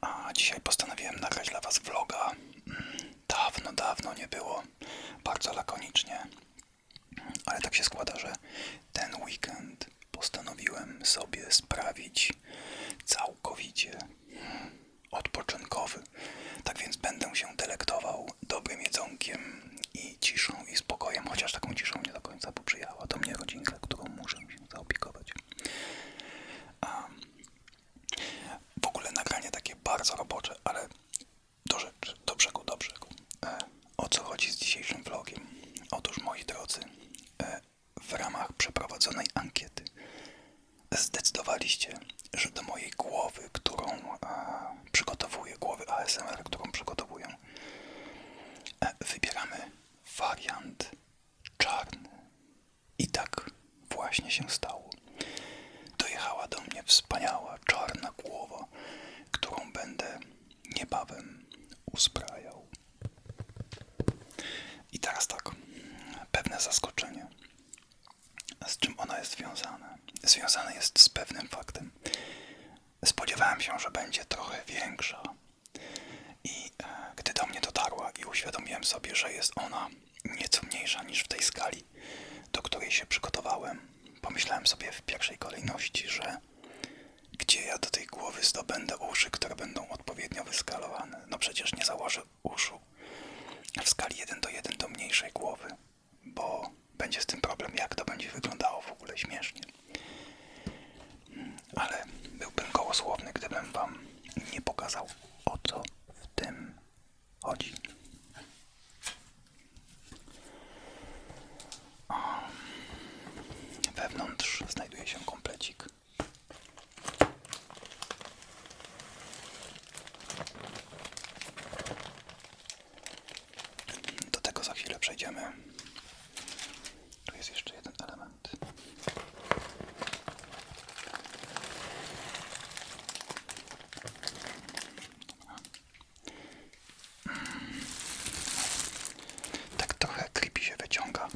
a dzisiaj postanowiłem nagrać dla Was vloga. Mm, Dawno, dawno nie było, bardzo lakonicznie, ale tak się składa, że ten weekend postanowiłem sobie sprawić całkowicie odpoczynkowy. Tak więc będę się delektował dobrym jedzonkiem i ciszą i spokojem, chociaż taką ciszą nie do końca, bo przyjechała do mnie rodzinka, którą muszę się zaopiekować. A w ogóle nagranie takie bardzo robocze, ale do rzeczy, do brzegu, do brzegu. E, o co chodzi z dzisiejszym vlogiem? Otóż, moi drodzy, e, w ramach przeprowadzonej ankiety zdecydowaliście, że do mojej głowy, którą e, przygotowuję, głowy ASMR, którą przygotowuję, e, wybieramy wariant czarny. I tak właśnie się stało. Dojechała do mnie wspaniała czarna głowa, którą będę niebawem uzbrajał. I teraz tak, pewne zaskoczenie. Z czym ona jest związana? Związane jest z pewnym faktem. Spodziewałem się, że będzie trochę większa. I e, gdy do mnie dotarła i uświadomiłem sobie, że jest ona nieco mniejsza niż w tej skali, do której się przygotowałem, pomyślałem sobie w pierwszej kolejności, że gdzie ja do tej głowy zdobędę uszy, które będą odpowiednio wyskalowane? No przecież nie założę uszu w skali 1 do 1 do mniejszej głowy, bo będzie z tym problem, jak to będzie wyglądało w ogóle śmiesznie. Ale byłbym gołosłowny, gdybym wam nie pokazał, o co w tym chodzi. O. Wewnątrz znajduje się komplecik. Do tego za chwilę przejdziemy. Tu jest jeszcze jeden element. Tak trochę creepy się wyciąga.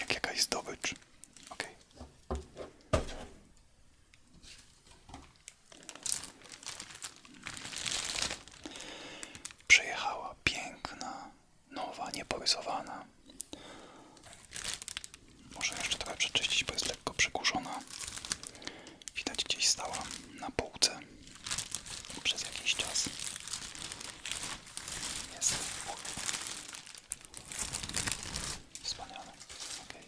Jak jakaś zdobycz. Okej. Przyjechała piękna, nowa, nieporysowana. Muszę jeszcze trochę przeczyścić, bo jest lekko przykurzona. Widać gdzieś stała na półce przez jakiś czas. Jest. Wspaniale. Okej.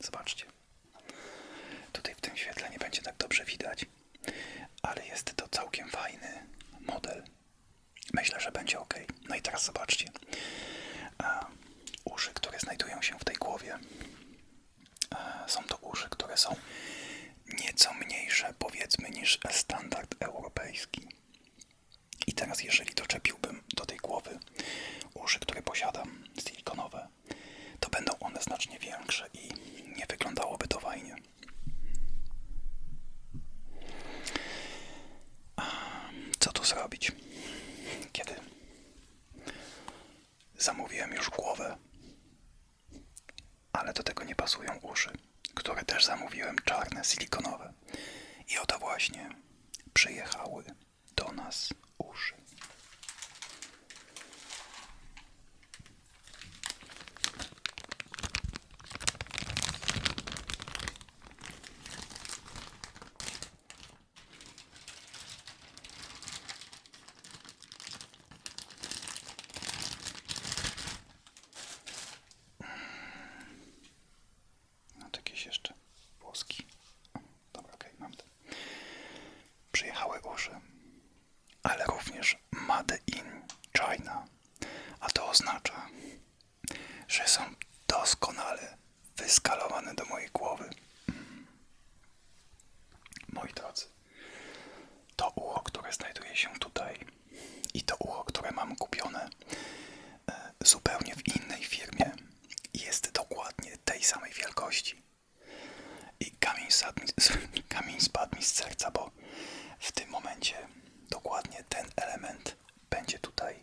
Zobaczcie. Tutaj w tym świetle nie będzie tak dobrze widać, ale jest to całkiem fajny model. Myślę, że będzie ok. No i teraz zobaczcie. A, uszy, które znajdują się w tej głowie, a, są to uszy, które są nieco mniejsze, powiedzmy, niż standard europejski. I teraz, jeżeli doczepiłbym do tej głowy uszy, które posiadam, silikonowe, to będą one znacznie większe i nie wyglądałoby to fajnie. Co tu zrobić? Kiedy zamówiłem już głowę, ale do tego nie pasują uszy, które też zamówiłem czarne, silikonowe. I oto właśnie przyjechały do nas uszy. No to jakieś jeszcze włoski. O, Dobra, okej, mam to. Przyjechały uszy, ale również Made in China. A to oznacza, że są doskonale wyskalowane do mojej głowy. Mm. Moi drodzy, to ucho, które znajduje się tutaj i to ucho, które mam kupione e, zupełnie w innej firmie, jest dokładnie tej samej wielkości. I kamień spadł mi, kamień spadł mi z serca, bo w tym momencie dokładnie ten element będzie tutaj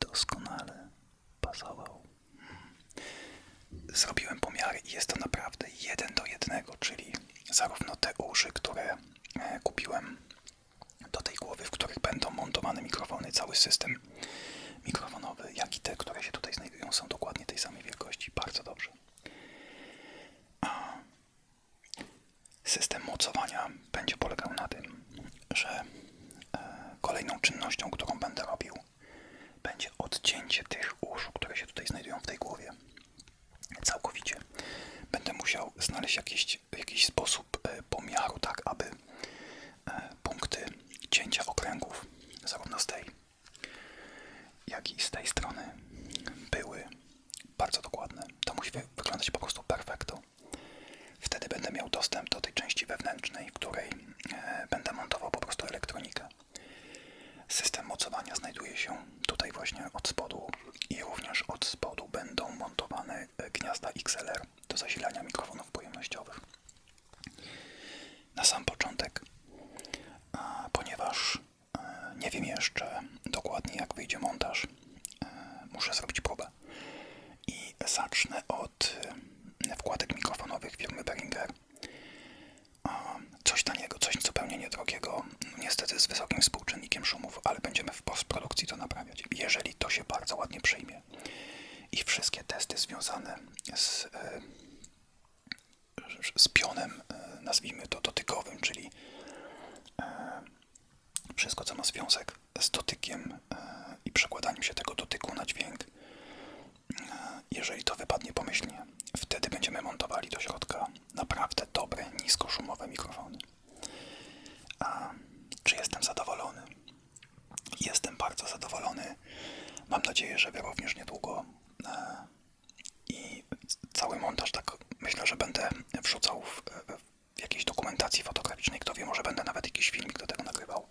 doskonale pasował. Zrobiłem pomiary i jest to naprawdę jeden do jednego, czyli zarówno te uszy, które e, podszedłem do tej głowy, w których będą montowane mikrofony, cały system mikrofonowy, jak i te, które się tutaj znajdują, są dokładnie tej samej wielkości. Bardzo dobrze. System mocowania będzie polegał na tym, że e, kolejną czynnością, którą będę robił, będzie odcięcie tych uszu, które się tutaj znajdują w tej głowie. Całkowicie. Będę musiał znaleźć jakiś, jakiś sposób e, pomiaru, tak aby e, punkty cięcia okręgów, zarówno z tej, jak i z tej strony, były bardzo dokładne. To musi wy- wyglądać po prostu perfekto. Wtedy będę miał dostęp do tej części wewnętrznej, w której e, będę montował po prostu elektronikę. System się tutaj właśnie od spodu i również od spodu będą montowane e, gniazda XLR do zasilania mikrofonów pojemnościowych. Na sam początek, ponieważ e, nie wiem jeszcze dokładnie jak wyjdzie montaż, e, muszę zrobić próbę i zacznę od wkładek mikrofonowych firmy Behringer. A, Coś taniego, coś zupełnie niedrogiego, no niestety z wysokim współczynnikiem szumów, ale będziemy w postprodukcji to naprawiać. Jeżeli to się bardzo ładnie przyjmie i wszystkie testy związane z, e, z pionem, e, nazwijmy to dotykowym, czyli e, wszystko co ma związek z dotykiem e, i przekładaniem się tego dotyku na dźwięk, jeżeli to wypadnie pomyślnie, wtedy będziemy montowali do środka naprawdę dobre, niskoszumowe mikrofony. A czy jestem zadowolony? Jestem bardzo zadowolony. Mam nadzieję, że Wy również niedługo. E, I cały montaż, tak myślę, że będę wrzucał w, w jakiejś dokumentacji fotograficznej. Kto wie, może będę nawet jakiś filmik do tego nagrywał.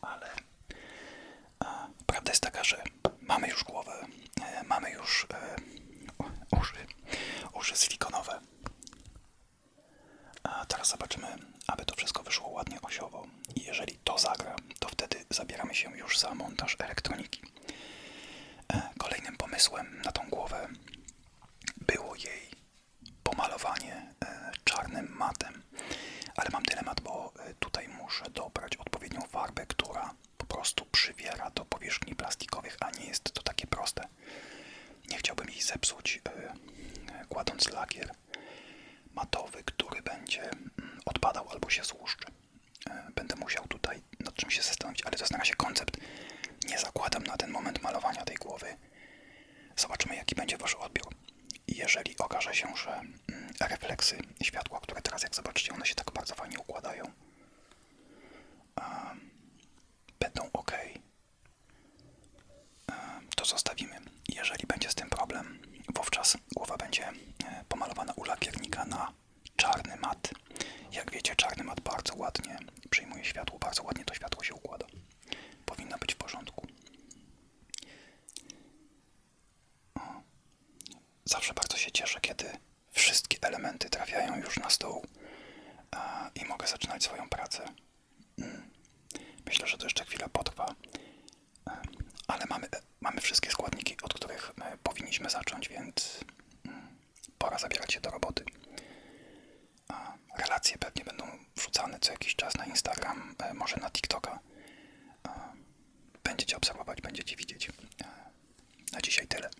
Ale a, Prawda jest taka, że mamy już głowę, e, mamy już e, uszy, uszy silikonowe. A teraz zobaczymy, aby to wszystko wyszło ładnie osiowo. I jeżeli to zagra, to wtedy zabieramy się już za montaż elektroniki. E, Kolejnym pomysłem na tą głowę było jej pomalowanie e, czarnym matem. Ale mam dylemat, bo e, tutaj muszę dobrać odpowiednią farbę, która po prostu przywiera do powierzchni plastikowych, a nie jest to takie proste. Nie chciałbym jej zepsuć, e, e, kładąc lakier matowy, który będzie mm, odpadał albo się złuszczy. E, Będę musiał tutaj nad czym się zastanowić, ale to jest na razie koncept. Nie zakładam na ten moment malowania tej głowy. Zobaczymy, jaki będzie Wasz odbiór. Jeżeli okaże się, że mm, refleksy światła, które teraz, jak zobaczycie, one się tak bardzo fajnie układają, będą ok, to zostawimy. Jeżeli będzie z tym problem, wówczas głowa będzie e, pomalowana u lakiernika na czarny mat. Jak wiecie, czarny mat bardzo ładnie przyjmuje światło, bardzo ładnie to światło się układa. Powinno być w porządku. Zawsze bardzo się cieszę, kiedy wszystkie elementy trafiają już na stół i mogę zaczynać swoją pracę. Mm. Myślę, że to jeszcze chwilę potrwa, e, ale mamy, mamy wszystkie składniki, od których e, powinniśmy zacząć, więc mm, pora zabierać się do roboty. A, Relacje pewnie będą wrzucane co jakiś czas na Instagram, e, może na TikToka. A, Będziecie obserwować, będziecie widzieć. Na dzisiaj tyle.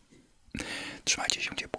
Trzymajcie się ciepło.